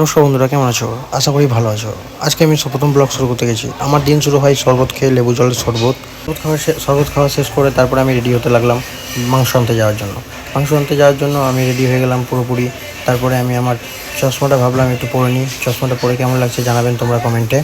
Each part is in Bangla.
নমস্কার বন্ধুরা, কেমন আছো? আশা করি ভালো আছো। আজকে আমি প্রথম ব্লগ শুরু করতে গেছি। আমার দিন শুরু হয় শরবত খেয়ে লেবু জলের শরবত। শরবত খাওয়া শরবত খাওয়া শেষ করে তারপরে আমি রেডি হতে লাগলাম মাংস আনতে যাওয়ার জন্য। মাংস আনতে যাওয়ার জন্য আমি রেডি হয়ে গেলাম পুরোপুরি। তারপরে আমি আমার চশমাটা ভাবলাম একটু পরে নিই। চশমাটা পরে কেমন লাগছে জানাবেন তোমরা কমেন্টে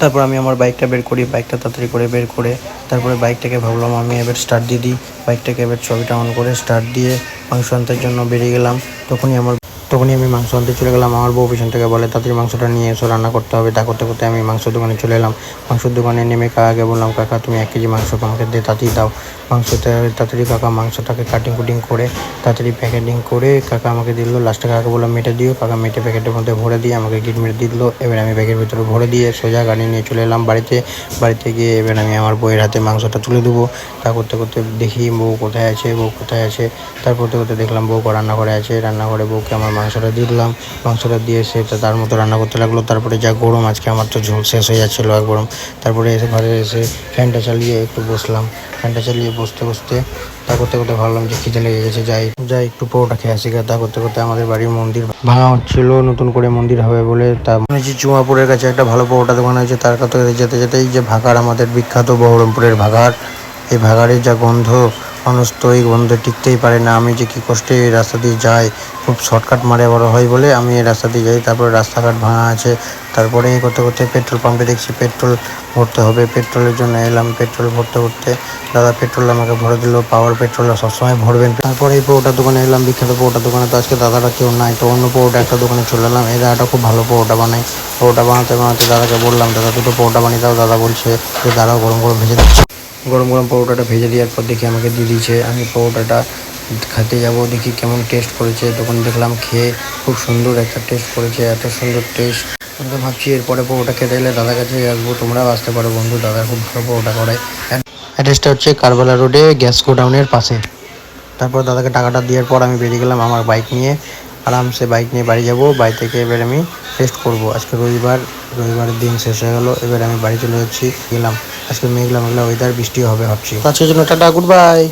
তারপর আমি আমার বাইকটা বের করি। বাইকটা তাড়াতাড়ি করে বের করে তারপরে বাইকটাকে ভাবলাম আমি এবার স্টার্ট দিয়ে দিই। বাইকটাকে এবার ছবিটা অন করে স্টার্ট দিয়ে মাংস আনতে জন্য বেরিয়ে গেলাম। তখনই আমার তখনই আমি মাংস আনতে চলে গেলাম। আমার বউ পিছন থেকে বলে তাড়াতাড়ি মাংসটা নিয়ে এসো, রান্না করতে হবে। তা করতে করতে আমি মাংসের দোকানে চলে এলাম। মাংসের দোকানে নেমে কাকাকে বললাম, কাকা, তুমি এক কেজি মাংস আমাকে দিয়ে তাড়াতাড়ি দাও। মাংসতে, তাড়াতাড়ি কাকা মাংসটাকে কাটিং কুটিং করে, তাড়াতাড়ি প্যাকেটিং করে কাকা আমাকে দিল। লাস্টে কাকাকে বললাম, মেটে দিও। কাকা মেটে প্যাকেটের মধ্যে ভরে দিয়ে আমাকে গিট মেরে দিল। এবার আমি ব্যাগের ভিতরে ভরে দিয়ে সোজা গাড়ি নিয়ে চলে এলাম বাড়িতে। বাড়িতে গিয়ে এবার আমি আমার বউয়ের হাতে মাংসটা তুলে দেবো। তা করতে করতে দেখি বউ কোথায় আছে, বউ কোথায় আছে। তার করতে করতে দেখলাম বউ রান্নাঘরে আছে। রান্নাঘরে বউকে আমার মাংসটা দিয়ে দিলাম। মাংসটা দিয়ে সে তো তার মতো রান্না করতে লাগল। তারপরে যা গরম, আজকে আমার তো ঝোল শেষ হয়ে যাচ্ছিল এক গরম। তারপরে এসে ঘরে এসে ফ্যানটা চালিয়ে একটু বসলাম। ফ্যানটা চালিয়ে বসতে বসতে তা করতে করতে ভাবলাম যে খিদে লেগে গেছে, যাই যাই একটু পরোটা খেয়ে আসি তা করতে করতে আমাদের বাড়ির মন্দির ভাঙা হচ্ছিল। নতুন করে মন্দির হবে বলে তা শুনেছি চুমাপুরের কাছে একটা ভালো পরোটা দোকান হয়েছে তার কাছে যেতে, যেতেই যে ভাগাড়, আমাদের বিখ্যাত বহরমপুরের ভাগাড়। এই ভাগাড়ের যা গন্ধ মানুষ তো এই গন্ধে টিকতেই পারে না। আমি যে কি কষ্টে রাস্তা দিয়ে যাই খুব শর্টকাট মারে বড় হয় বলে আমি এই রাস্তা দিয়ে যাই। তারপরে রাস্তাঘাট ভাঙা আছে। তারপরে এই করতে করতে পেট্রোল পাম্পে দেখছি পেট্রোল ভরতে হবে। পেট্রোলের জন্য এলাম পেট্রোল ভরতে ভরতে। দাদা পেট্রোল আমাকে ভরে দিল, পাওয়ার পেট্রোল সবসময় ভরবেন। তারপরে এই পৌটার দোকানে এলাম, বিখ্যাত পৌটার দোকানে। তো আজকে দাদারা কেউ নাই, তো অন্য পৌটা একটা দোকানে চলে এলাম। এই দাদাটা খুব ভালো পৌটা বানায়। পৌটা বানাতে বানাতে দাদাকে বললাম, দাদা, দুটো পৌটা বানিয়ে দাও। দাদা বলছে যে দাঁড়াও, গরম গরম ভেজে দিচ্ছে। গরম গরম পরোটাটা ভেজে দেওয়ার পর দেখি আমাকে দিয়ে দিয়েছে। আমি পরোটাটা খেতে যাব, দেখি কেমন টেস্ট করেছে। তখন দেখলাম খেয়ে খুব সুন্দর একটা টেস্ট করেছে, এত সুন্দর টেস্ট আমি তো ভাবছি এরপরে পরোটা খেতে এলে দাদার কাছে আসব, তোমরাও আসতে পারো বন্ধু, দাদা খুব ভালো পরোটা করে। অ্যাড্রেসটা হচ্ছে কারবালা রোডে, গ্যাস গোডাউনের পাশে। তারপর দাদাকে টাকাটা দেওয়ার পর আমি বেরিয়ে গেলাম আমার বাইক নিয়ে। আরামসে বাইক নিয়ে বাড়ি যাব, বাড়ি থেকে এবার আমি রেস্ট করব। আজকে রবিবার, রবিবারের দিন শেষ হয়ে গেল, এবার আমি বাড়ি চলে যাচ্ছি, গেলাম। আজকে মেঘলা মেঘলা ওয়েদার বৃষ্টি হবে ভাবছি। আজকের জন্য টাটা গুড বাই